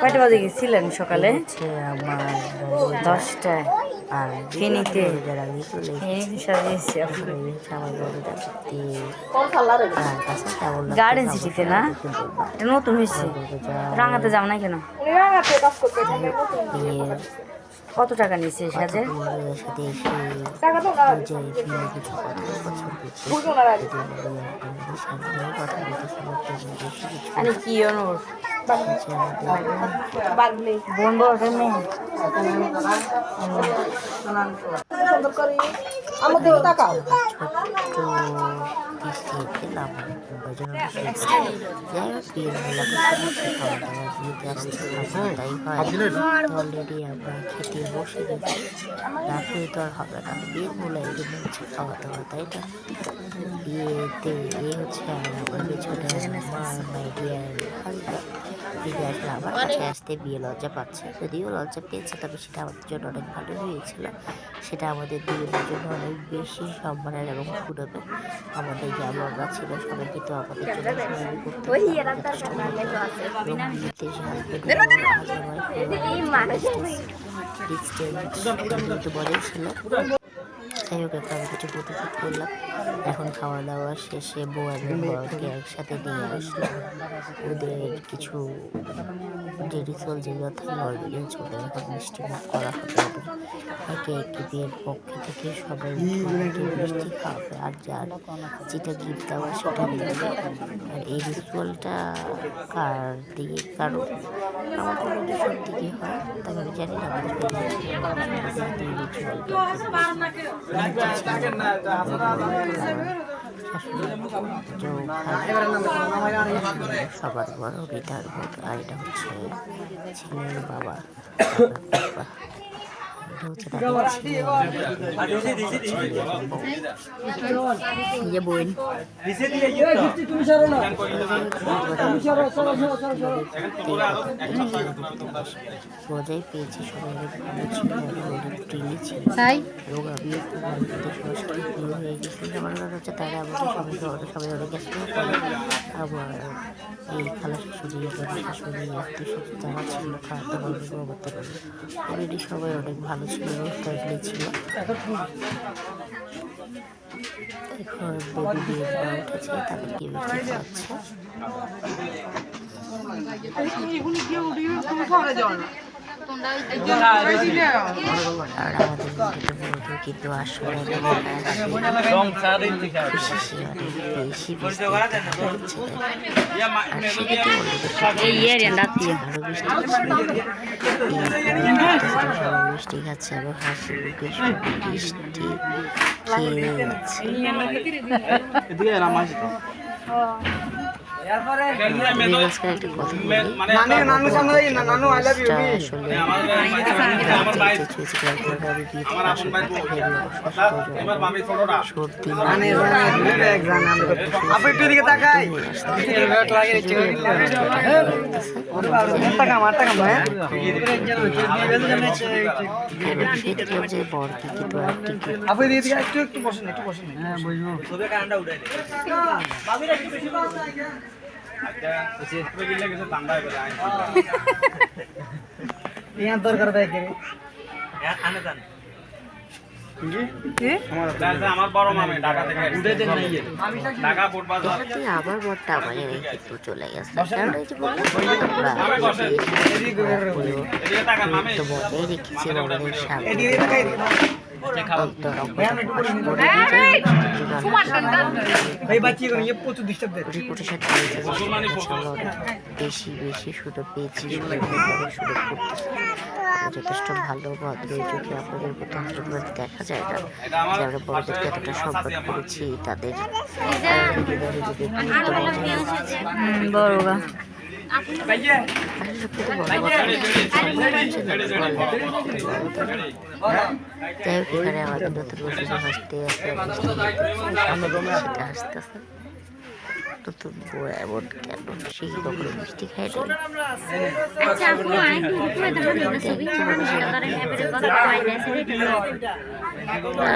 কয়টা বাজে গেছিলেন সকালে? আমার দশটায় আর ফেনীতে। গার্ডেন সিটিতে না? এটা নতুন হয়েছে। রাঙাতে যাও না কেন? কত টাকা নিয়েছে বন্ধুদের সাথে আরে কি অনুর আমাদের বোন বড় মেয়ে আমাদের তাকাও। ছোট্ট পিসি আসতে হবে তাই অলরেডি আমরা খেতে বসে গেছি রাখলে তো আর হবে না বিয়ে মূলে এই হচ্ছে খাওয়া দাওয়া তাই না বিয়েতে এ হচ্ছে আর আমার পিছনে আমার মাই ডিয়ার হাজব্যান্ড দিদি আসলে আমার কাছে আসতে বিয়ে লজ্জা পাচ্ছে। যদিও লজ্জা পেয়েছে তবে সেটা আমাদের জন্য অনেক ভালো হয়েছিল। সেটা আমাদের দুজনের জন্য অনেক বেশি সম্মানের এবং গৌরবের আমাদের যে আমরা ছিল সবাই কিন্তু আমাদের জন্য সহায়তা করতে যথেষ্ট বলেছিল যাই হোক, একটা আমি কিছু ফটো করলাম। এখন খাওয়া দাওয়া শেষে বউ এবং বরকে একসাথে নিয়ে আসলাম। ওদের কিছু যে রিচুয়াল যেগুলো থাকে অলরেডি চলে এখন মিষ্টি মুখ করা হবে একে একে বিয়ের পক্ষে থেকে সবাই মিষ্টি খাওয়াবে আর যার যেটা গিফট দেওয়া সেটা দেবে আর এই রিচুয়ালটা কার দিকে, কারও আমাদের মধ্যে সব দিকে হয়। তবে আমি জানি না, আমাদের সবার বড় ভোট এটা হচ্ছে ছেলের বাবা বাবা। এটা হচ্ছে তাদের ছেলে যে বোন মজাই পেয়েছি সবাই ছিল এবং সরাসরি হয়ে আমার মনে হচ্ছে তারা আমাকে সবাই সবাই আমার এই খালা যারা ছিল খাওয়াতে পারবে করতে পারবে অলরেডি সবাই অনেক ভালো ছিল এবং ফ্রেন্ডলি ছিল এখন বেবি বিয়ে না উঠেছে তাদেরকে মিষ্টি খাওয়াচ্ছে আর আমাদের মধ্যে বন্ধু কিন্তু আসলে খুশি ছিল বেশি বৃষ্টি আর সে কিন্তু ইয়ে আরও বৃষ্টি খাচ্ছে এবং হাসি মুখে বৃষ্টি খেয়ে যাচ্ছে আপনি টিকে আপনি দিকে একটু একটু বসেন একটু বসেন। হ্যাঁ বুঝব ইয়ার দরকার দেয় কে? আমার বড় মামে ঢাকা থেকে উঠে দেন নাই ঢাকা বোট বাজার আবার কিন্তু চলে গেছে। বেশি বেশি সুযোগ পেয়েছি। সুযোগ করতেছি যথেষ্ট ভালো ভদ্র যুগে আপনাদের প্রতি আশীর্বাদ দেখা যায় না? যে আমরা বড়দেরকে এতটা সম্মান করেছি তাদের বড় গা যাই হোক এখানে আমাদের নতুন বছর হাসতে আসতে হাসতে আসতে নতুন বউ এমন কেন? সে কি কখনো মিষ্টি খায় না আচ্ছা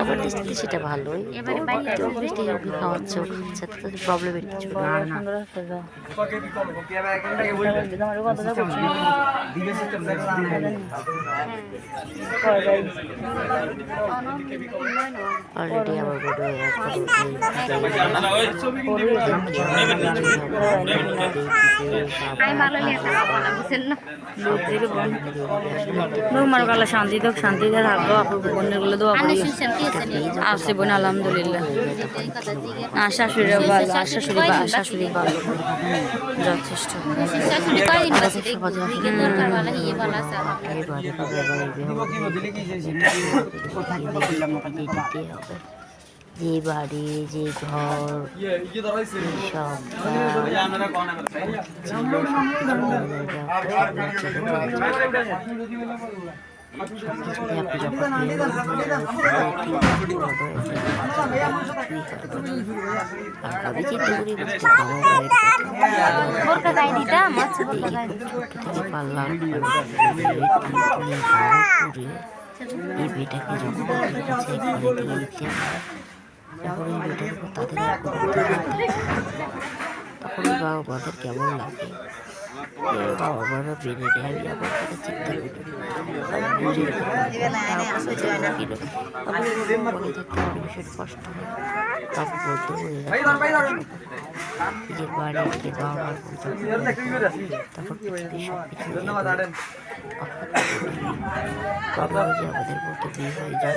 আমার সেটা দৃষ্টিতে সেটা ভালোই তো মিষ্টি রুটি খাওয়াচ্ছে খাচ্ছে তাতে প্রবলেমের কিছু না। অলরেডি আমার বোধ হয় তোমার গালা শান্তি থাক শান্তিতে থাকব আপুর বোনেরগুলো দোয়া করি আছে বোন আলহামদুলিল্লাহ। না শাশুড়ি ভালো আর শাশুড়ি শাশুড়ি ভালো যথেষ্ট যে বাড়ি যে ঘর পারলাম এই বেটাকে যখন কাছে তখন এই উপর তাদের তখন বাবা মাদের কেমন লাগে? বাবা মারা বেড়ে নেয় আমার চিন্তা মনে ভীষণ কষ্ট হয় তাকে বলতে নিজের বাড়ি নিজের বাবা মার কথা পৃথিবীর সব কিছু বাবা যে আমাদের মতো বিয়ে হয়ে যায়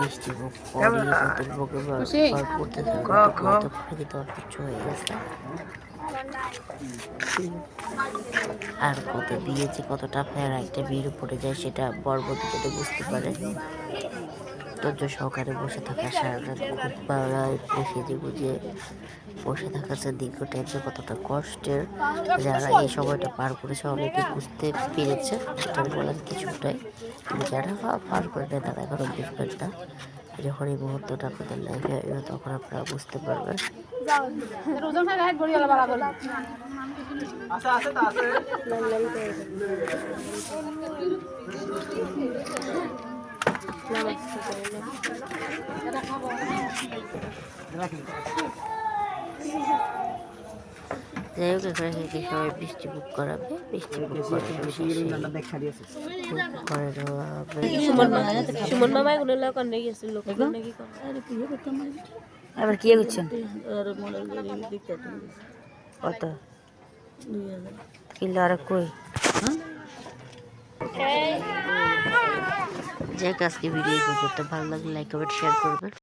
মিষ্টি নতুন বুকে করতে থাকে ফাঁকি তো কিছু হয়ে গেছে। আর কত দিয়েছে যে কতটা ফের একটা বিয়ের উপরে যায় সেটা বর্বর যদি বুঝতে পারে। ধৈর্য সহকারে বসে থাকা সারা রাত খুব পাড়ায় যে বুঝে বসে থাকার যে দীর্ঘ টাইমে কতটা কষ্টের, যারা এই সময়টা পার করেছে অনেকে বুঝতে পেরেছে সেটা বলার কিছুটাই। যারা পার করে নেয় তারা এখনও বুঝবেন না। যখন এই মুহূর্তটা আপনাদের লাইফে আসবে, তখন আপনারা বুঝতে পারবেন। আছে। যাই হোক এখানে থেকে সবাই বৃষ্টি বুক করাবে। বৃষ্টি বুক করাবে দেখা দিয়েছে করে সুমন মামা এগুলো লোক কি করছেন? কত? কিলো আর কই? যাই হোক আজকে ভিডিও পর্যন্ত। ভালো লাগলে লাইক কমেন্ট শেয়ার করবেন।